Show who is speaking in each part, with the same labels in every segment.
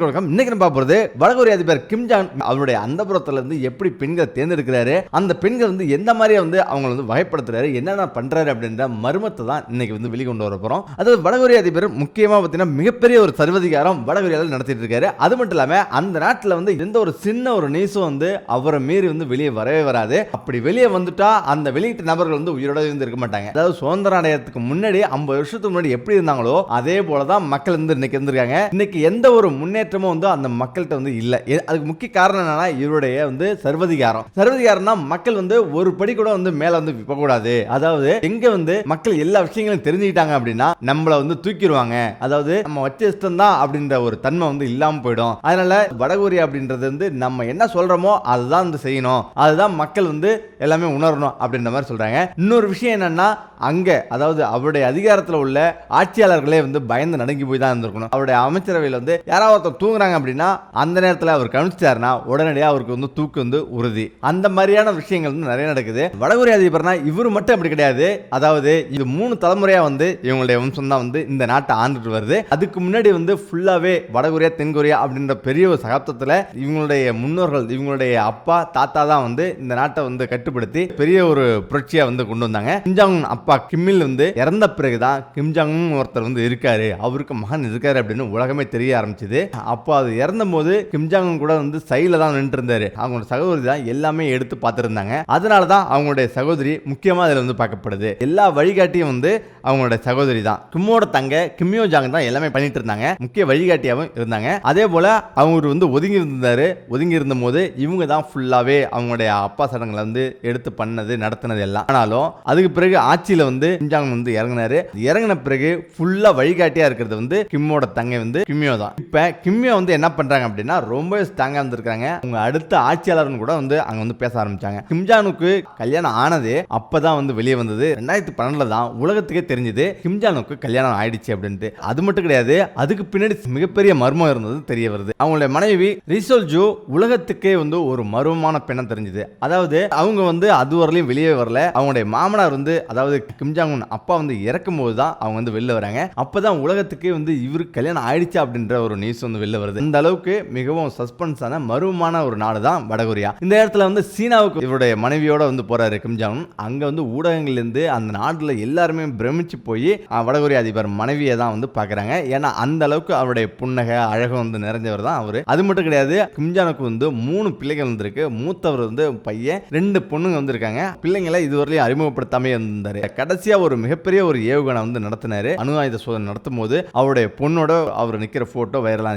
Speaker 1: வணக்கம். இன்னைக்கு நம்ம போறது வடகொரிய அதிபர் கிம் ஜாங் அவருடைய அந்தபுரத்துல இருந்து எப்படி பெண்களை தேர்ந்தெடுக்கிறாரு அந்த பெண்கள் வந்து எந்த மாதிரியா வந்து அவங்களை வந்து வகைப்படுத்துறாரு என்னென்ன பண்றாரு அப்படின்ற மர்மத்தை தான் இன்னைக்கு வந்து வெளிக்கொண்டு வர போறோம். அதாவது வடகொரிய அதிபர் முக்கியமா பார்த்தீங்கன்னா மிகப்பெரிய ஒரு சர்வதிகாரம் வடகொரியாவில் நடத்திட்டு இருக்காரு. அது மட்டும் இல்லாம அந்த நாட்டுல வந்து எந்த ஒரு சின்ன ஒரு நியூஸும் வந்து அவரை மீறி வந்து வெளியே வரவே வராது. அப்படி வெளியே வந்துட்டா அந்த வெளியிட்ட நபர்கள் வந்து உயிரோட இருந்து இருக்க மாட்டாங்க. அதாவது சுதந்திரம் அடையத்துக்கு முன்னாடி ஐம்பது வருஷத்துக்கு முன்னாடி எப்படி இருந்தாங்களோ அதே போல தான் மக்கள் வந்து இன்னைக்கு இருந்திருக்காங்க. இன்னைக்கு எந்த ஒரு முன்னேற்றமும் வந்து அந்த மக்கள்கிட்ட வந்து இல்லை. அதுக்கு முக்கிய காரணம் என்னன்னா இவருடைய வந்து சர்வதிகாரம். சர்வதிகாரம்னா மக்கள் வந்து ஒரு படி கூட வந்து மேல வந்து போகக்கூடாது அதாவது எங்க வந்து மக்கள் எல்லா விஷயங்களும் தெரிஞ்சுக்கிட்டாங்க அப்படின்னா நம்மள வந்து தூக்கிடுவாங்க. அதாவது நம்ம வச்ச இஷ்டம் தான் அப்படின்ற ஒரு தன்மை வந்து இல்லாம போயிடும். அதனால வடகொரியா அப்படின்றது வந்து நம்ம என்ன சொல்றோமோ அதுதான் வந்து செய்யணும். அதுதான் மக்கள் வந்து எல்லாமே உணரணும் அப்படின்ற மாதிரி சொல்றாங்க. இன்னொரு விஷயம் என்னன்னா அங்க அதாவது அவருடைய அதிகாரத்துல உள்ள ஆட்சியாளர்களே வந்து பயந்து நடுங்கி போய் தான் இருந்திருக்கணும். அவருடைய அமைச்சரவையில் வந்து யாராவது ஒருத்தர் தூங்குறாங்க அப்படின்னா அந்த நேரத்தில் அவர் கவனிச்சிட்டாருன்னா உடனடியாக அவருக்கு வந்து தூக்கு வந்து உறுதி. அந்த மாதிரியான விஷயங்கள் வந்து நிறைய நடக்குது. வடகொரிய அதிபர்னா இவர் மட்டும் அப்படி கிடையாது. அதாவது இது மூணு தலைமுறையா வந்து இவங்களுடைய வம்சம் தான் வந்து இந்த நாட்டை ஆண்டுட்டு வருது. அதுக்கு முன்னாடி வந்து ஃபுல்லாவே வடகொரியா தென்கொரியா அப்படின்ற பெரிய ஒரு சகாப்தத்தில் இவங்களுடைய முன்னோர்கள் இவங்களுடைய அப்பா தாத்தா தான் வந்து இந்த நாட்டை வந்து கட்டுப்படுத்தி பெரிய ஒரு புரட்சியா வந்து கொண்டு வந்தாங்க. கிம்ஜாங் அப்பா கிம்மில் வந்து இறந்த பிறகுதான் கிம்ஜாங் ஒருத்தர் வந்து இருக்காரு. அவருக்கு மகன் இருக்காரு அப்படின்னு உலகமே தெரிய ஆரம்பிச்சது. அப்போ அது இறந்த போது கிம் ஜாங் கூட வந்து சைடில் தான் நின்று இருந்தார் அவங்களோட சகோதரி தான் எல்லாமே எடுத்து பார்த்துருந்தாங்க. அதனால தான் அவங்களுடைய சகோதரி முக்கியமாக அதில் வந்து பார்க்கப்படுது. எல்லா வழிகாட்டியும் வந்து அவங்களோட சகோதரி தான். கிம்மோட தங்க கிம்யோ ஜாங் தான் எல்லாமே பண்ணிட்டு இருந்தாங்க. முக்கிய வழிகாட்டியாகவும் இருந்தாங்க. அதே போல அவங்க வந்து ஒதுங்கி இருந்தாரு. ஒதுங்கி இருந்தபோது இவங்க தான் ஃபுல்லாவே அவங்களுடைய அப்பா சடங்களை வந்து எடுத்து பண்ணது நடத்தினது எல்லாம். ஆனாலும் அதுக்கு பிறகு ஆட்சியில வந்து கிம்ஜாங் வந்து இறங்கினாரு. இறங்கின பிறகு ஃபுல்லா வழிகாட்டியா இருக்கிறது வந்து கிம்மோட தங்கை வந்து கிம்யோ தான். இப்ப கிம்யோ வந்து என்ன பண்ணுறாங்க அப்படின்னா ரொம்ப ஸ்ட்ராங்கா இருந்திருக்காங்க அவங்க அடுத்த ஆட்சியாளர்னு கூட வந்து அங்கே வந்து பேச ஆரம்பிச்சாங்க. கிம்ஜானுக்கு கல்யாணம் ஆனது அப்பதான் வந்து வெளியே வந்தது. ரெண்டாயிரத்தி பன்னெண்டுல தான் உலகத்துக்கே தெரிஞ்சது கிம்ஜானுக்கு கல்யாணம் ஆயிடுச்சு அப்படின்ட்டு. அது மட்டும் கிடையாது அதுக்கு பின்னாடி மிகப்பெரிய மர்மம் இருந்தது தெரிய வருது. அவங்களுடைய மனைவி ரிசோல்ஜு உலகத்துக்கே வந்து ஒரு மர்மமான பெண்ணம் தெரிஞ்சது. அதாவது அவங்க வந்து அது வெளியே வரல. அவங்களுடைய மாமனார் வந்து அதாவது கிம்ஜாங் உன் அப்பா வந்து இறக்கும் போது தான் அவங்க வந்து வெளில வராங்க. அப்போ தான் உலகத்துக்கே வந்து இவருக்கு கல்யாணம் ஆயிடுச்சு அப்படின்ற ஒரு நியூஸ் வந்து வெளில வருது. இந்த அளவுக்கு மிகவும் சஸ்பென்ஸான மர்மமான ஒரு நாடு தான் வடகொரியா. இந்த இடத்துல வந்து சீனாவுக்கு இவருடைய மனைவியோட வந்து போறாரு கிம்ஜாங் உன். அங்க வந்து ஊடகங்கள்ல இருந்து அந்த நாட்டுல எல்லாருமே பிரமிச்சு போய் வடகொரிய அதிபர் மனைவியை தான் வந்து பாக்குறாங்க. ஏன்னா அந்த அளவுக்கு அவருடைய புன்னகை அழகம் வந்து நிறைஞ்சவர் தான் அவரு. அது மட்டும் கிடையாது கிம்ஜானுக்கு வந்து மூணு பிள்ளைகள் வந்திருக்கு. மூத்தவர் வந்து பையன் ரெண்டு பொண்ணுங்க வந்திருக்காங்க. பிள்ளைங்களை இதுவரையிலும் அறிமுகப்படுத்தாமே இருந்தாரு. கடைசியா ஒரு மிகப்பெரிய ஒரு ஏவுகணை வந்து நடத்தினாரு. அணு ஆயுத சோதனை நடத்தும் போது அவருடைய பொண்ணோட அவர் நிக்கிற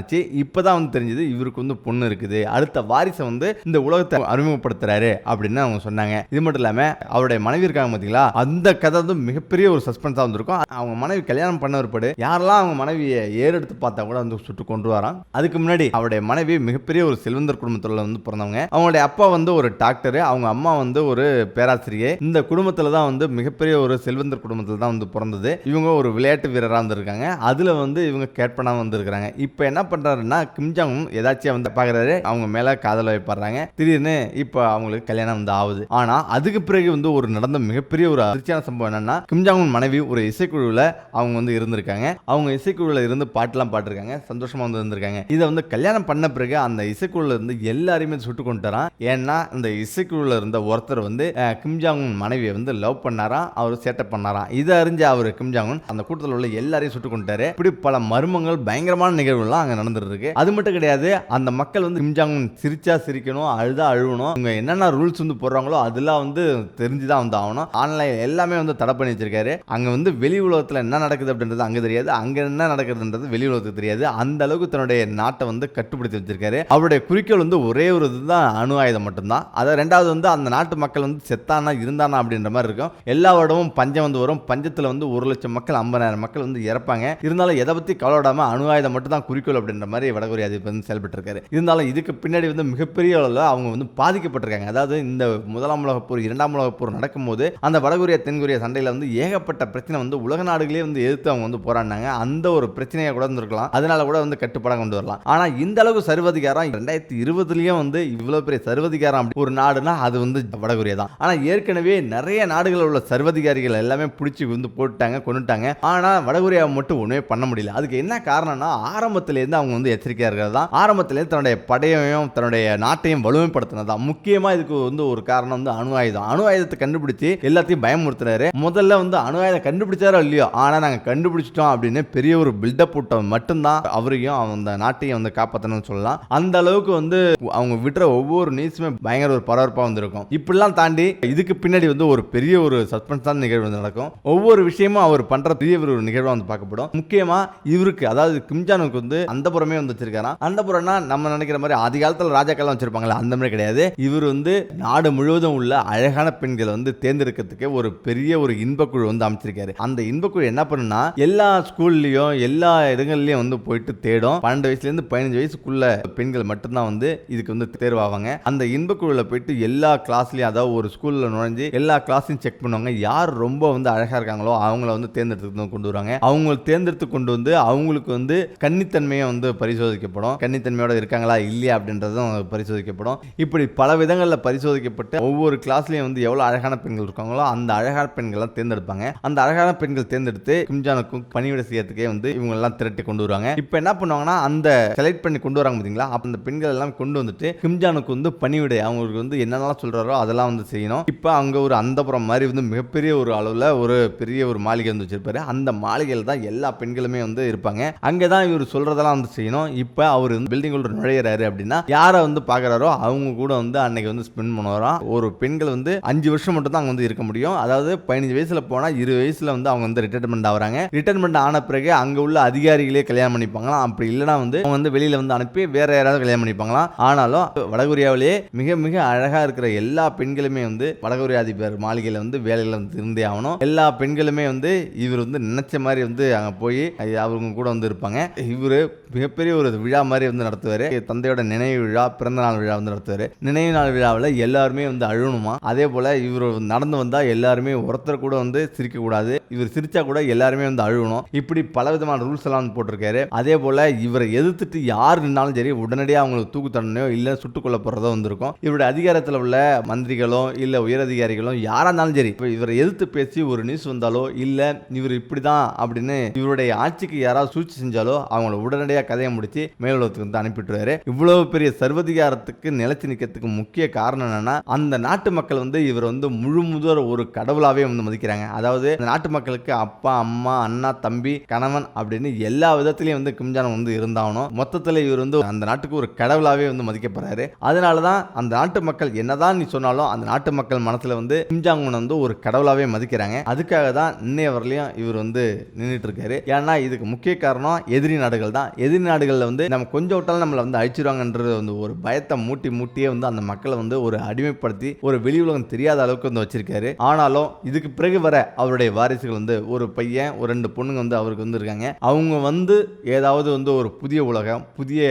Speaker 1: ஆச்சு. இப்போ இப்பதான் வந்து தெரிஞ்சது இவருக்கு வந்து பொண்ணு இருக்குது. அடுத்த வாரிசை வந்து இந்த உலகத்தை அறிமுகப்படுத்துறாரு அப்படின்னு அவங்க சொன்னாங்க. இது மட்டும் இல்லாமல் அவருடைய மனைவி இருக்காங்க பார்த்தீங்களா அந்த கதை வந்து மிகப்பெரிய ஒரு சஸ்பென்ஸா வந்திருக்கும். அவங்க மனைவி கல்யாணம் பண்ண பிற்பாடு யாரெல்லாம் அவங்க மனைவியை ஏறெடுத்து பார்த்தா கூட வந்து சுட்டு கொண்டு வரான். அதுக்கு முன்னாடி அவருடைய மனைவி மிகப்பெரிய ஒரு செல்வந்தர் குடும்பத்துல வந்து பிறந்தவங்க. அவங்களுடைய அப்பா வந்து ஒரு டாக்டர். அவங்க அம்மா வந்து ஒரு பேராசிரியை. இந்த குடும்பத்தில் தான் வந்து மிகப்பெரிய ஒரு செல்வந்தர் குடும்பத்தில் தான் வந்து பிறந்தது. இவங்க ஒரு விளையாட்டு வீரராக இருந்திருக்காங்க அதில் வந்து இவங்க கேட் வந்திருக்கிறாங்க. வந்திருக்காங்க இப்போ என்ன பண்ணுறாருன்னா கிம்ஜாங் ஏதாச்சும் வந்து பாக்குறாரு அவங்க மேல காதல வைப்படுறாங்க திடீர்னு இப்போ அவங்களுக்கு கல்யாணம் வந்து ஆகுது. ஆனா அதுக்கு பிறகு வந்து ஒரு நடந்த மிகப்பெரிய ஒரு அதிர்ச்சியான சம்பவம் என்னன்னா கிம்ஜாங் மனைவி ஒரு இசைக்குழுவில் அவங்க வந்து இருந்திருக்காங்க. அவங்க இசைக்குழுவில் இருந்து பாட்டெல்லாம் பாட்டிருக்காங்க சந்தோஷமா வந்து இருந்திருக்காங்க. இதை வந்து கல்யாணம் பண்ண பிறகு அந்த இசைக்குழுல இருந்து எல்லாரையுமே சுட்டு கொண்டுறான் ஏன்னா இந்த இசைக்குழுவில் இருந்த ஒருத்தர் வந்து கிம்ஜாங் மனைவியை வந்து லவ் பண்ணாராம். அவர் சேட்டை பண்ணாராம். இதை அறிஞ்ச அவர் கிம்ஜாங் அந்த கூட்டத்தில் உள்ள எல்லாரையும் சுட்டு கொண்டுட்டாரு இப்படி பல மர்மங்கள் பயங்கரமான நிகழ்வுலாம் அங்க நடந்துட்டு இருக்கு அது மட்டும் கிடையாது அந்த மக்கள் வந்து கிம்ஜாங் சிரிச்சா சிரிக்கணும் அழுதா அழுகணும் இவங்க என்னென்ன ரூல்ஸ் வந்து போடுறாங்களோ அதெல்லாம் வந்து தெரிஞ்சுதான் வந்து ஆகணும். ஆன்லைன் எல்லாமே வந்து தடை பண்ணி வச்சிருக்காரு. அங்க வந்து வெளி உலகத்துல என்ன நடக்குது அப்படின்றது அங்க தெரியாது. அங்க என்ன நடக்குதுன்றது வெளி உலகத்துக்கு தெரியாது. அந்த அளவுக்கு தன்னுடைய நாட்டை வந்து கட்டுப்படுத்தி வச்சிருக்காரு. அவருடைய குறிக்கோள் வந்து ஒரே ஒரு இதுதான் அணு ஆயுதம் மட்டும்தான். அதை ரெண்டாவது வந்து அந்த நாட்டு மக்கள் வந்து செத்தானா இருந்தானா அப்படின்ற மாதிரி இருக்கும். எல்லா வருடமும் பஞ்சம் வந்து வரும். பஞ்சத்துல வந்து ஒரு லட்சம் மக்கள் ஐம்பதாயிரம் மக்கள் வந்து இறப்பாங்க. இருந்தாலும் எதை பத்தி கவலைப்படாம அணு ஆயுதம் மட்டும் தான் குறிக்கோள் அப்படின்னு அப்படின்ற மாதிரி வடகொரிய அதிபர் வந்து செயல்பட்டு இருக்காரு இருந்தாலும் இதுக்கு பின்னாடி வந்து மிகப்பெரிய அளவில் அவங்க வந்து பாதிக்கப்பட்டிருக்காங்க. அதாவது இந்த முதலாம் உலகப் போர் இரண்டாம் உலகப் போர் நடக்கும்போது அந்த வடகொரியா தென்கொரியா சண்டையில் வந்து ஏகப்பட்ட பிரச்சனை வந்து உலக நாடுகளே வந்து எதிர்த்து அவங்க வந்து போராடினாங்க. அந்த ஒரு பிரச்சனையை கூட இருந்திருக்கலாம். அதனால கூட வந்து கட்டுப்பாடாக கொண்டு வரலாம். ஆனா இந்த அளவுக்கு சர்வதிகாரம் ரெண்டாயிரத்தி இருபதுலயும் வந்து இவ்வளவு பெரிய சர்வதிகாரம் அப்படி ஒரு நாடுனா அது வந்து வடகொரியா தான். ஆனா ஏற்கனவே நிறைய நாடுகளில் உள்ள சர்வதிகாரிகள் எல்லாமே பிடிச்சி வந்து போட்டுட்டாங்க கொண்டுட்டாங்க ஆனா வடகொரியாவை மட்டும் ஒண்ணுமே பண்ண முடியல. அதுக்கு என்ன காரணம்னா ஆரம்பத்துல இருந்து அவங்க அவங்க வந்து எச்சரிக்கையாக இருக்கிறது தான். ஆரம்பத்திலே தன்னுடைய படையையும் தன்னுடைய நாட்டையும் வலுமைப்படுத்தினது தான். முக்கியமா இதுக்கு வந்து ஒரு காரணம் வந்து அணு ஆயுதம். அணு ஆயுதத்தை கண்டுபிடிச்சு எல்லாத்தையும் பயமுறுத்துறாரு. முதல்ல வந்து அணு ஆயுதம் கண்டுபிடிச்சாரோ இல்லையோ ஆனா நாங்க கண்டுபிடிச்சிட்டோம் அப்படின்னு பெரிய ஒரு பில்டப் விட்டவன் மட்டும்தான். அவரையும் அந்த நாட்டையும் வந்து காப்பாற்றணும்னு சொல்லலாம். அந்த அளவுக்கு வந்து அவங்க விடுற ஒவ்வொரு நியூஸுமே பயங்கர ஒரு பரபரப்பாக வந்திருக்கும். இப்படிலாம் தாண்டி இதுக்கு பின்னாடி வந்து ஒரு பெரிய ஒரு சஸ்பென்ஸான நிகழ்வு நடக்கும். ஒவ்வொரு விஷயமும் அவர் பண்ற பெரிய ஒரு நிகழ்வாக வந்து பார்க்கப்படும். முக்கியமா இவருக்கு அதாவது கிம்ஜானுக்கு வந்து அந்த அந்தபுரமே வந்து வச்சிருக்காராம். அந்தபுரம்னா நம்ம நினைக்கிற மாதிரி ஆதி காலத்தில் ராஜாக்கள்லாம் வச்சிருப்பாங்களே அந்த மாதிரி கிடையாது. இவர் வந்து நாடு முழுவதும் உள்ள அழகான பெண்களை வந்து தேர்ந்தெடுக்கிறதுக்கு ஒரு பெரிய ஒரு இன்பக்குழு வந்து அமைச்சிருக்காரு. அந்த இன்பக்குழு என்ன பண்ணுனா எல்லா ஸ்கூல்லையும் எல்லா இடங்கள்லயும் வந்து போயிட்டு தேடும். பன்னெண்டு வயசுல இருந்து பதினஞ்சு வயசுக்குள்ள பெண்கள் மட்டும்தான் வந்து இதுக்கு வந்து தேர்வாவாங்க. அந்த இன்பக்குழுல போயிட்டு எல்லா கிளாஸ்லயும் அதாவது ஒரு ஸ்கூல்ல நுழைஞ்சு எல்லா கிளாஸையும் செக் பண்ணுவாங்க. யார் ரொம்ப வந்து அழகா இருக்காங்களோ அவங்கள வந்து தேர்ந்தெடுத்து கொண்டு வருவாங்க. அவங்களை தேர்ந்தெடுத்து கொண்டு வந்து அவங்களுக்கு வந்து கன்னித்தன்மையை வந்து பரிசோதிக்கப்படும். கன்னித்தன்மையோட இருக்காங்களா இல்லையா அப்படின்றதும் பரிசோதிக்கப்படும். இப்படி பல விதங்களில் பரிசோதிக்கப்பட்டு ஒவ்வொரு கிளாஸ்லயும் வந்து எவ்வளவு அழகான பெண்கள் இருக்காங்களோ அந்த அழகான பெண்களை தேர்ந்தெடுப்பாங்க. அந்த அழகான பெண்கள் தேர்ந்தெடுத்து கிம்ஜானுக்கும் பணிவிடை செய்யறதுக்கே வந்து இவங்க எல்லாம் திரட்டி கொண்டு வருவாங்க. இப்போ என்ன பண்ணுவாங்கன்னா அந்த செலக்ட் பண்ணி கொண்டு வராங்க பார்த்தீங்களா அப்போ அந்த பெண்கள் எல்லாம் கொண்டு வந்துட்டு கிம்ஜானுக்கு வந்து பணிவிடை அவங்களுக்கு வந்து என்னென்னலாம் சொல்றாரோ அதெல்லாம் வந்து செய்யணும். இப்போ அங்க ஒரு அந்தபுரம் மாதிரி வந்து மிகப்பெரிய ஒரு அளவில் ஒரு பெரிய ஒரு மாளிகை வந்து வச்சிருப்பாரு. அந்த மாளிகையில் தான் எல்லா பெண்களுமே வந்து இருப்பாங்க. அங்கே தான் இவர் சொல்றதெல்லாம் வந்து செய்யணும். இப்போ அவர் வந்து பில்டிங் உள்ள நுழையிறாரு அப்படின்னா யாரை வந்து பார்க்குறாரோ அவங்க கூட வந்து அன்னைக்கு வந்து ஸ்பெண்ட் பண்ணுவாராம் ஒரு பெண்கள் வந்து அஞ்சு வருஷம் மட்டும் தான் அங்கே வந்து இருக்க முடியும். அதாவது பதினஞ்சு வயசில் போனால் இரு வயசில் வந்து அவங்க வந்து ரிட்டைர்மெண்ட் ஆகிறாங்க. ரிட்டைர்மெண்ட் ஆன பிறகு அங்கே உள்ள அதிகாரிகளே கல்யாணம் பண்ணிப்பாங்களாம். அப்படி இல்லைனா வந்து அவங்க வந்து வெளியில் வந்து அனுப்பி வேற யாராவது கல்யாணம் பண்ணிப்பாங்களாம். ஆனாலும் வடகொரியாவிலேயே மிக மிக அழகாக இருக்கிற எல்லா பெண்களுமே வந்து வடகொரியா அதிபர் மாளிகையில் வந்து வேலையில் வந்து இருந்தே ஆகணும். எல்லா பெண்களுமே வந்து இவர் வந்து நினைச்ச மாதிரி வந்து அங்கே போய் அவங்க கூட வந்து இருப்பாங்க. இவர் மிகப்பெரிய ஒரு விழா மாதிரி வந்து நடத்துவார். தந்தையோட நினைவு விழா பிறந்த நாள் விழா வந்து நடத்துவார். நினைவு நாள் விழாவில் எல்லாருமே வந்து அழுகணுமா அதே போல் இவர் நடந்து வந்தால் எல்லாருமே ஒருத்தர் கூட வந்து சிரிக்கக்கூடாது இவர் சிரித்தா கூட எல்லாருமே வந்து அழுகணும் இப்படி பல விதமான ரூல்ஸ் எல்லாம் போட்டிருக்காரு. அதே போல் இவரை எதிர்த்துட்டு யார் நின்னாலும் சரி உடனடியாக அவங்களுக்கு தூக்கு தண்டனையோ இல்லை சுட்டுக் கொல்ல போகிறதோ வந்திருக்கும். இவருடைய அதிகாரத்தில் உள்ள மந்திரிகளோ இல்லை உயரதிகாரிகளும் யாராக இருந்தாலும் சரி இப்போ இவரை எதிர்த்து பேசி ஒரு நியூஸ் வந்தாலோ இல்லை இவர் இப்படி தான் அப்படின்னு இவருடைய ஆட்சிக்கு யாராவது சூழ்ச்சி செஞ்சாலோ அவங்கள உடனடியாக கதையை முடிச்சு மேலுலகத்துக்கு வந்து அனுப்பிட்டுருவாரு. இவ்வளவு பெரிய சர்வதிகாரத்துக்கு நிலைச்சு நிற்கிறதுக்கு முக்கிய காரணம் என்னன்னா அந்த நாட்டு மக்கள் வந்து இவர் வந்து முழு முதல் ஒரு கடவுளாவே வந்து மதிக்கிறாங்க. அதாவது அந்த நாட்டு மக்களுக்கு அப்பா அம்மா அண்ணா தம்பி கணவன் அப்படின்னு எல்லா விதத்திலையும் வந்து கிம்ஜான் வந்து இருந்தாகணும். மொத்தத்தில் இவர் வந்து அந்த நாட்டுக்கு ஒரு கடவுளாவே வந்து மதிக்கப்படுறாரு அதனால தான் அந்த நாட்டு மக்கள் என்னதான் நீ சொன்னாலும் அந்த நாட்டு மக்கள் மனசுல வந்து கிம்ஜாங் வந்து ஒரு கடவுளாவே மதிக்கிறாங்க. அதுக்காக தான் இன்னைய வரலையும் இவர் வந்து நின்றுட்டு இருக்காரு. ஏன்னா இதுக்கு முக்கிய காரணம் எதிரி நாடுகள் தான். எதிரி நாடுகளில் வந்து நம்ம கொஞ்சம் விட்டாலும் நம்மளை வந்து அழிச்சிருவாங்கன்றது வந்து ஒரு பயத்தை மூட்டி மூட்டியே வந்து அந்த மக்களை வந்து ஒரு அடிமைப்படுத்தி ஒரு வெளி உலகம் தெரியாத அளவுக்கு வந்து வச்சிருக்காரு. ஆனாலும் இதுக்கு பிறகு வர அவருடைய வாரிசுகள் வந்து ஒரு பையன் ஒரு ரெண்டு பொண்ணுங்க வந்து அவருக்கு வந்து இருக்காங்க. அவங்க வந்து ஏதாவது வந்து ஒரு புதிய உலகம் புதிய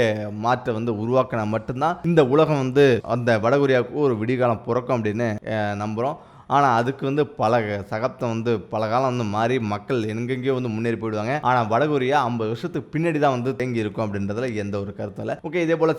Speaker 1: மாற்றை வந்து உருவாக்கினா மட்டும்தான் இந்த உலகம் வந்து அந்த வடகொரியாவுக்கு ஒரு விடிகாலம் பிறக்கும் அப்படின்னு நம்புகிறோம் ஆனால் அதுக்கு வந்து பல சகப்தம் வந்து பல காலம் வந்து மாறி மக்கள் எங்கெங்கேயோ வந்து முன்னேறி போயிடுவாங்க. ஆனால் வடகொரியா ஐம்பது வருஷத்துக்கு பின்னாடி தான் வந்து தேங்கி இருக்கும் அப்படின்றதுல எந்த ஒரு கருத்தும் இல்லை. ஓகே இதே போல்